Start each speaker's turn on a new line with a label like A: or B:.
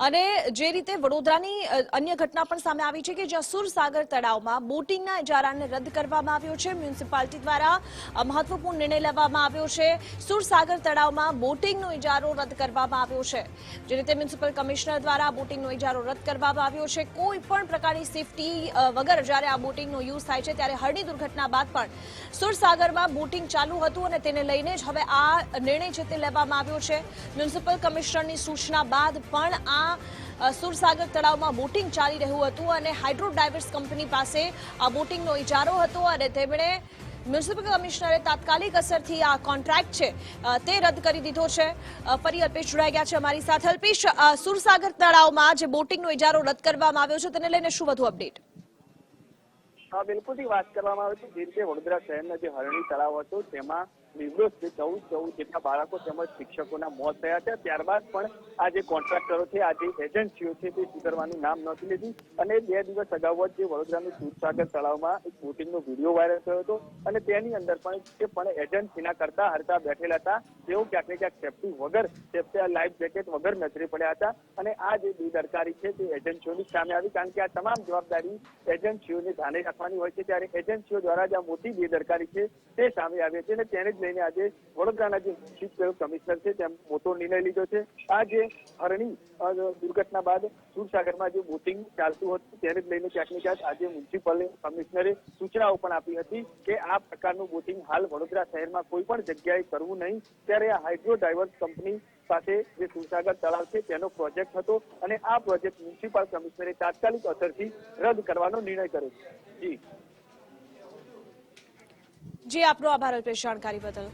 A: અને જે રીતે વડોદરાની અન્ય ઘટના પણ સામે આવી છે કે જ્યાં સુરસાગર તળાવમાં બોટિંગના ઇજારાને રદ કરવામાં આવ્યો છે. મ્યુનિસિપાલિટી દ્વારા મહત્વપૂર્ણ નિર્ણય લેવામાં આવ્યો છે. સુરસાગર તળાવમાં બોટિંગનો ઇજારો રદ કરવામાં આવ્યો છે. જે રીતે મ્યુનિસિપલ કમિશનર દ્વારા બોટિંગનો ઇજારો રદ કરવામાં આવ્યો છે. કોઈ પણ પ્રકારની સેફટી વગર જ્યારે આ બોટિંગનો યુઝ થાય છે ત્યારે હળની દુર્ઘટના બાદ પણ સુરસાગરમાં બોટિંગ ચાલુ હતું અને તેને લઈને જ હવે આ નિર્ણય છે તે લેવામાં આવ્યો છે. મ્યુનિસિપલ કમિશનરની સૂચના બાદ પણ આ અ, સુરસાગર તળાવમાં બોટિંગ ચાલી રહ્યું હતું અને હાઇડ્રો ડાઇવર્સ કંપની પાસે આ બોટિંગનો ઇજારો હતો અને તેમણે મ્યુનિસિપલ કમિશનરે તાત્કાલિક અસરથી આ કોન્ટ્રાક્ટ છે તે રદ કરી દીધો છે. ફરી અલ્પેશ જોડાઈ ગયા છે અમારી સાથે. અલ્પેશ સુરસાગર તળાવમાં જે બોટિંગનો ઇજારો રદ કરવામાં આવ્યો છે તેને લઈને શું વધુ અપડેટ?
B: હા બિલકુલથી વાત કરવામાં આવે છે જે રીતે વડોદરા શહેરના જે હરણી તળાવ હતું, તેમાં નિવૃત્ત ચૌદ ચૌદ જેટલા બાળકો તેમજ શિક્ષકોના મોત થયા છે ત્યારબાદ પણ આ જે કોન્ટ્રાક્ટરો છે, આ જે એજન્સીઓ છે, તે સુધરવાનું નામ નથી લીધું. અને બે દિવસ અગાઉ જ જે વડોદરાનું દૂધસાગર તળાવમાં એક બોટિંગનો વીડિયો વાયરલ થયો હતો. અને તેની અંદર પણ જે પણ એજન્સીના કરતા હરતા બેઠેલા હતા, તેઓ ક્યાંક ને ક્યાંક સેફટી વગર, સેફટી લાઈફ જેકેટ વગર નજરે પડ્યા હતા. અને આ જે બેદરકારી છે, તે એજન્સીઓની સામે આવી. કારણ કે આ તમામ જવાબદારી એજન્સીઓને ધ્યાને રાખવાની હોય છે ત્યારે એજન્સીઓ દ્વારા જે આ મોટી બેદરકારી છે તે સામે આવે છે અને તેને જ લઈને આજે વડોદરાના જે ચીફ કમિશનર છે તેમ મોટો નિર્ણય લીધો છે. આ જે હરણી દુર્ઘટના બાદ સુરસાગરમાં જે બોટિંગ ચાલતું હતું તેને જ લઈને ક્યાંક ને ક્યાંક આજે મ્યુનિસિપલ કમિશનરે સૂચનાઓ પણ આપી હતી કે આ પ્રકારનું બોટિંગ હાલ વડોદરા શહેરમાં કોઈ પણ જગ્યાએ કરવું નહીં. ત્યારે આ હાઇડ્રો ડાયવર્સ કંપની પાસે જે સુરસાગર તળાવ છે તેનો પ્રોજેક્ટ હતો અને આ પ્રોજેક્ટ મ્યુનિસિપલ કમિશનરે તાત્કાલિક અસરથી રદ કરવાનો નિર્ણય કર્યો. છે
A: જી આપનો આભાર અલ્પેશ જાણકારી બદલ.